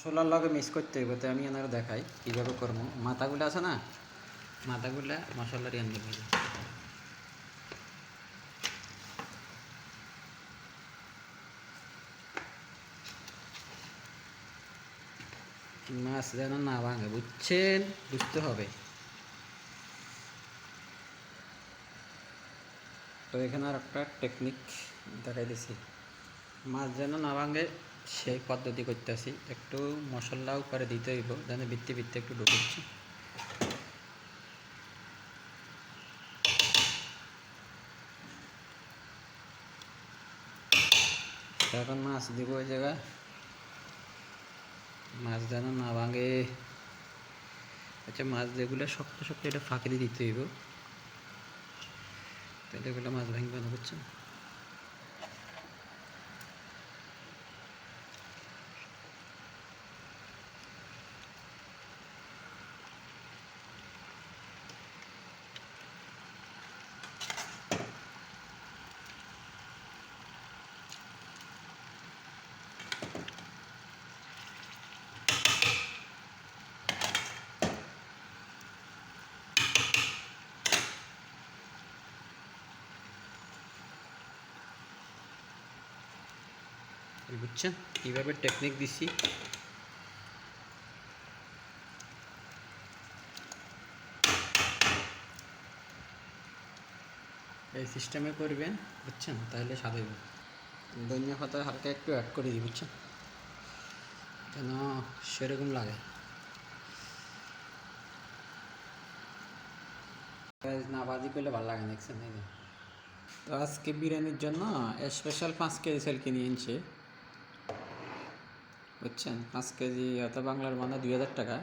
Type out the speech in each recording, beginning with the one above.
Solar লগে mix করতে হইব, তো আমি এনারা দেখাই কীভাবে করব। মাথাগুলো আছে না? মাথাগুলো মশলার ইয়ান দেবে মাছ যেন না ভাঙে, বুঝছেন? বুঝতে হবে। তো এখানে আর একটা টেকনিক দেখাই দিছি। মাছ যেন না ভাঙে সেই পদ্ধতি করতেছি। একটু মশলা উপরে দিতে হইব, যেন ভিত্তি ভিত্তি একটু ঢুকুচ্ছি এখন মাছ দিব ওই জায়গায়। মাছ যেন না ভাঙে। আচ্ছা মাছ যেগুলো শক্ত শক্ত এটা ফাঁকি দিয়ে দিতে হইব। তাহলে এগুলো মাছ ভাঙবে না, বুঝছেন? বুঝছেন কীভাবে টেকনিক দিছি। এই সিস্টেমে করবেন, বুঝছেন? তাহলে সাজাইব ধনিয়া পাতা হালকা একটু অ্যাড করে দিই, বুঝছেন? কেন সেরকম লাগে। না বাজি করলে ভালো লাগে দেখছেন? তো আজকে বিরিয়ানির জন্য স্পেশাল পাঁচ কেজি সেল কিনে এনেছে। বুঝছেন? পাঁচ কেজি অত বাংলার মানে দুই হাজার টাকা।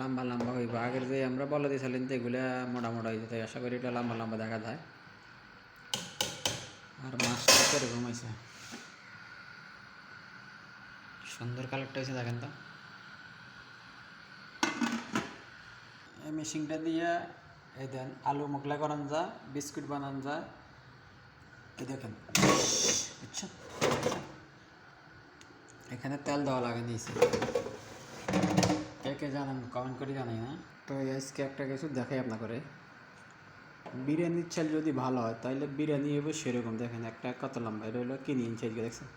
লম্বা লম্বা হইব। আগের যে আমরা বলে দিয়েছিলেন তো এগুলা মোটা মোটা হয়ে যেতে আশা করি এটা লম্বা লম্বা দেখা যায়। আর মাছটা কীরকম হয়েছে সুন্দর কালারটা হয়েছে দেখেন তো। এই মেশিনটা দিয়ে এই দেন আলু মোগলা করান যায়, বিস্কুট বানান যায় এই দেখেন। বুঝছেন এখানে তেল দেওয়া লাগে দিয়েছে কে কে জানেন কমেন্ট করে জানাই না তো আজকে একটা কিছু দেখাই আপনার করে বিরিয়ানির চাল যদি ভালো হয় তাহলে বিরিয়ানি হবে সেরকম। দেখেন, একটা কত লম্বা, এটা হলো কিনে ইঞ্চি দেখছেন?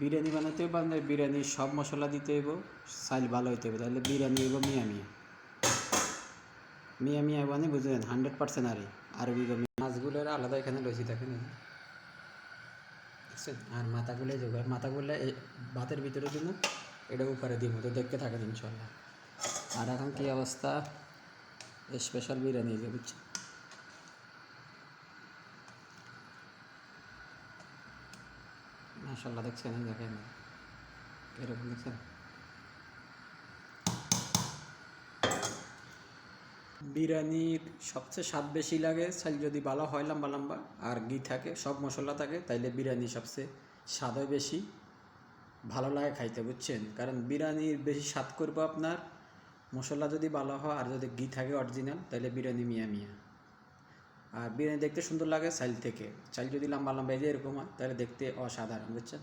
বিরিয়ানি বানাতে হবে বিরিয়ানি সব মশলা দিতে হইব চাল ভালো হইতে হবে তাহলে বিরিয়ানি হইব মিয়া মিয়া। মিয়া মিয়া মানে বুঝলেন? হান্ড্রেড পার্সেন্ট আরই আরবি গো মাছগুলোর আলাদা এখানে লইছি দেখেন আর মাথাগুলো যোগ মাথাগুলো এই ভাতের ভিতরে দিন এটা উপরে দিব তো দেখতে থাকেন ইনশাল্লাহ। আর এখন কী অবস্থা? স্পেশাল বিরিয়ানি যে, বুঝছেন? মাসাল্লাহ দেখছেন দেখেন এরকম দেখছেন? বিরিয়ানির সবচেয়ে স্বাদ বেশি লাগে, চাল যদি ভালো হয়, লম্বা লম্বা, আর ঘি থাকে, সব মশলা থাকে, তাইলে বিরিয়ানি সবচেয়ে স্বাদও বেশি। ভালো লাগে খাইতে, বুঝছেন? কারণ বিরিয়ানির বেশি স্বাদ করব আপনার, মশলা যদি ভালো হয়, আর যদি ঘি থাকে অরিজিনাল তাহলে বিরিয়ানি মিয়া মিয়া। আর বিরিয়ানি দেখতে সুন্দর লাগে চাল থেকে। চাল যদি লম্বা লম্বা যে এরকম হয় তাহলে দেখতে অসাধারণ, বুঝছেন?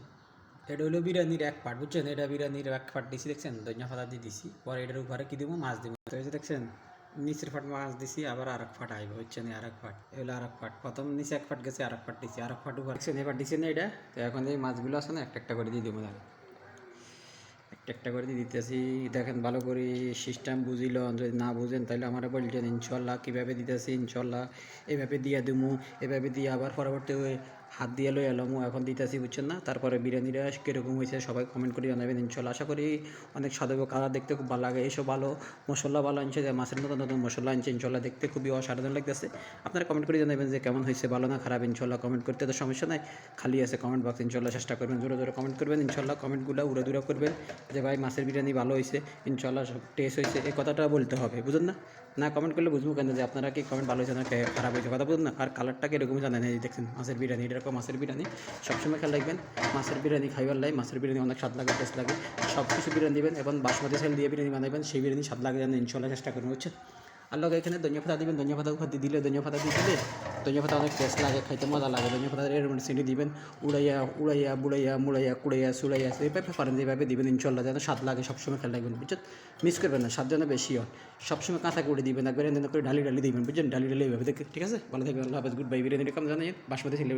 এটা হলো বিরিয়ানির এক পার্ট বুঝছেন? এটা বিরিয়ানির এক পার্ট দিছি, দেখছেন? ধনিয়া পাতা দিয়ে দিছি, পরে এটার উপরে কি দিব? মাছ দিব। তো দেখছেন? নিচের ফাট মাছ দিছি, আবার আর এক ফাট আইব, হচ্ছে না আর এক ফাট। এগুলো আর এক ফাট। প্রথম নিচে এক ফাট গেছে আর এক ফাট দিছি আর এক ফাট উপর। দেখছেন এবার দিছি না এটা, তো এখন এই মাছগুলো আছে না, একটা একটা করে দিয়ে দেবো দেখেন একটা একটা করে দিয়ে দিতেছি। দেখেন ভালো করে সিস্টেম বুঝিল যদি না বুঝেন তাহলে আমার বলছেন ইনশাল্লাহ। কীভাবে দিতেছি? ইনশাল্লাহ। এভাবে দিয়ে দিমু এভাবে দিয়ে আবার পরবর্তী হাত দিয়ে লই এলামু এখন দিতেছি, বুঝছেন না? তারপরে বিরিয়ানিটা কীরকম হয়েছে সবাই কমেন্ট করে জানাবেন, ইনশাল্লাহ। আশা করি অনেক সাধারণ কালার দেখতে খুব ভালো লাগে এইসব ভালো, মশলা ভালো আনছে, যে মাছের মতো নতুন মশলা আনছে, ইনশাল্লাহ দেখতে খুবই অসাধারণ লাগতেছে। আপনারা কমেন্ট করে জানাবেন যে কেমন হয়েছে, ভালো না খারাপ, ইনশাল্লাহ কমেন্ট করতে তো সমস্যা নাই। খালি আছে কমেন্ট বক্স ইনশাল্লাহ চেষ্টা করবেন, জোরে জোরে কমেন্ট করবেন, ইনশাল্লাহ কমেন্টগুলো উড়ে দূরে করবেন, যে ভাই মাছের বিরিয়ানি ভালো হয়েছে, ইনশাল্লাহ সব টেস্ট হয়েছে, এই কথাটা বলতে হবে, বুঝুন না? না কমেন্ট করলে বুঝব কেন যে আপনারা কি কমেন্ট ভালো হয়েছে না খারাপ হয়েছে, কথা বুঝুন না। আর কালারটা কীরকম জানেন এই দেখছেন, মাছের বিরিয়ানি এরকম মাছের বিরিয়ানি, সবসময় খেয়াল রাখবেন, মাছের বিরিয়ানি খাইবার লাই, মাছের বিরিয়ানি অনেক স্বাদ লাগে, টেস্ট লাগে সব কিছু বিরিয়ানি দিবেন এবং বাসমতি চাল দিয়ে বিরিয়ানি বানাবেন সেই বিরিয়ানি স্বাদ লাগে যেন ইনশাল্লাহ চেষ্টা করবেন বুঝছেন? আর লগে এখানে ধনিয়া পাতা দিবেন, ধনিয়া পাতা দিয়ে দিলে ধনিয়া পাতা দিয়ে দিলে ধনিয়া পাতা অনেক টেস্ট লাগে, খাইতে মজা লাগে, ধনিয়া পাতা এর মধ্যে চিনি দিবেন, উড়াইয়া উড়াইয়া, বুড়াইয়া, মুড়াইয়া, কুড়াইয়া, সুড়াইয়া, এইভাবে পারেন, যেভাবে দিবেন ইনশাল্লাহ যেন স্বাদ লাগে, সবসময় খেয়াল রাখবেন, বুঝছেন? মিস করবেন না, স্বাদ যেন বেশি হয়, সবসময় কাঁচা করে দিবেন, একবার এনে করে ডালি ডালি দিবেন, বুঝছেন? ডালি ডালি এইভাবে ঠিক আছে? ভালো থাকবেন, আল্লাহ হাফেজ গুড বাই বিরিয়ানি কম জানাই বাসমতি ছেলে